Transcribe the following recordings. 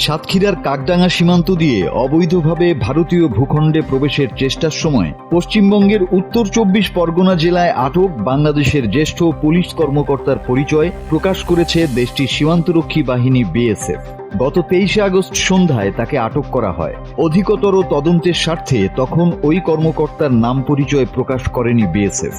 সাতক্ষীরার কাকডাঙ্গা সীমান্ত দিয়ে অবৈধভাবে ভারতীয় ভূখণ্ডে প্রবেশের চেষ্টার সময় পশ্চিমবঙ্গের উত্তর চব্বিশ পরগনা জেলায় আটক বাংলাদেশের জ্যেষ্ঠ পুলিশ কর্মকর্তার পরিচয় প্রকাশ করেছে দেশটির সীমান্তরক্ষী বাহিনী বিএসএফ। গত তেইশে আগস্ট সন্ধ্যায় তাকে আটক করা হয়। অধিকতর তদন্তের স্বার্থে তখন ওই কর্মকর্তার নাম পরিচয় প্রকাশ করেনি বিএসএফ।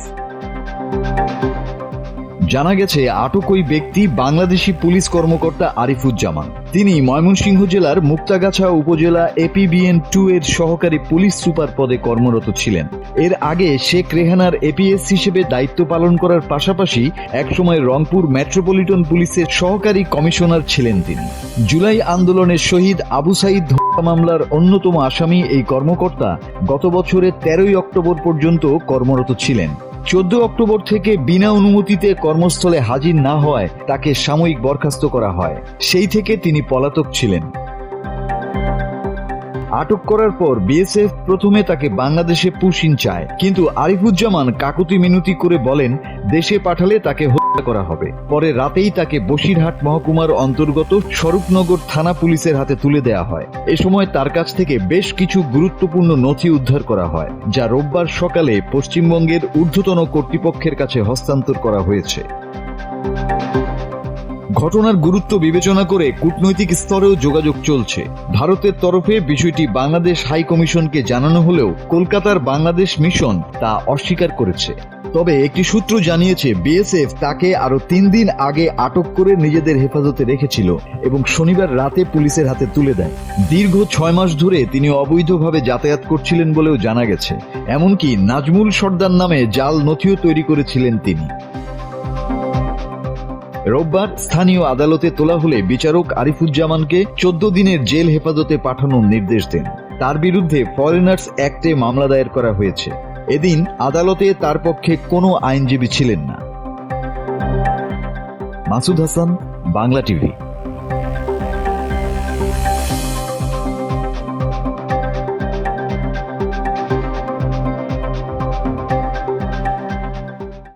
জানা গেছে, আটক ওই ব্যক্তি বাংলাদেশি পুলিশ কর্মকর্তা আরিফুজ্জামান। তিনি ময়মনসিংহ জেলার মুক্তাগাছা উপজেলা এপিবিএন টু এর সহকারী পুলিশ সুপার পদে কর্মরত ছিলেন। এর আগে শেখ রেহানার এপিএস হিসেবে দায়িত্ব পালন করার পাশাপাশি একসময় রংপুর মেট্রোপলিটন পুলিশের সহকারী কমিশনার ছিলেন তিনি। জুলাই আন্দোলনের শহীদ আবু সাইদ মামলার অন্যতম আসামি এই কর্মকর্তা গত বছরের তেরোই অক্টোবর পর্যন্ত কর্মরত ছিলেন। চোদ্দ অক্টোবর থেকে বিনা অনুমতিতে কর্মস্থলে হাজির না হওয়ায় তাকে সাময়িক বরখাস্ত করা হয়। সেই থেকে তিনি পলাতক ছিলেন। আটক করার পর বিএসএফ প্রথমে তাকে বাংলাদেশে পুশিন চায়। কিন্তু আরিফুজ্জামান কাকুতি মিনতি করে বলেন, দেশে পাঠালে তাকে করা হবে। পরে রাতেই তাকে বসিরহাট মহকুমার অন্তর্গত স্বরূপনগর থানা পুলিশের হাতে তুলে দেয়া হয়। এ সময় তার কাছ থেকে বেশ কিছু গুরুত্বপূর্ণ নথি উদ্ধার করা হয়, যা রোববার সকালে পশ্চিমবঙ্গের ঊর্ধ্বতন কর্তৃপক্ষের কাছে হস্তান্তর করা হয়েছে। ঘটনার গুরুত্ব বিবেচনা করে কূটনৈতিক স্তরেও যোগাযোগ চলছে। ভারতের তরফে বিষয়টি বাংলাদেশ হাই কমিশনকে জানানো হলেও কলকাতার বাংলাদেশ মিশন তা অস্বীকার করেছে। তবে একটি সূত্র জানিয়েছে, বিএসএফ তাকে আরও তিন দিন আগে আটক করে নিজেদের হেফাজতে রেখেছিল এবং শনিবার রাতে পুলিশের হাতে তুলে দেয়। দীর্ঘ ছয় মাস ধরে তিনি অবৈধভাবে যাতায়াত করছিলেন বলেও জানা গেছে। এমনকি নাজমুল সর্দার নামে জাল নথিও তৈরি করেছিলেন তিনি। রোববার স্থানীয় আদালতে তোলা হলে বিচারক আরিফুজ্জামানকে চোদ্দ দিনের জেল হেফাজতে পাঠানোর নির্দেশ দেন। তার বিরুদ্ধে ফরেনার্স অ্যাক্টে মামলা দায়ের করা হয়েছে। এদিন আদালতে তার পক্ষে কোনো আইনজীবী ছিলেন না। মাসুদ হাসান বাংলা টিভি।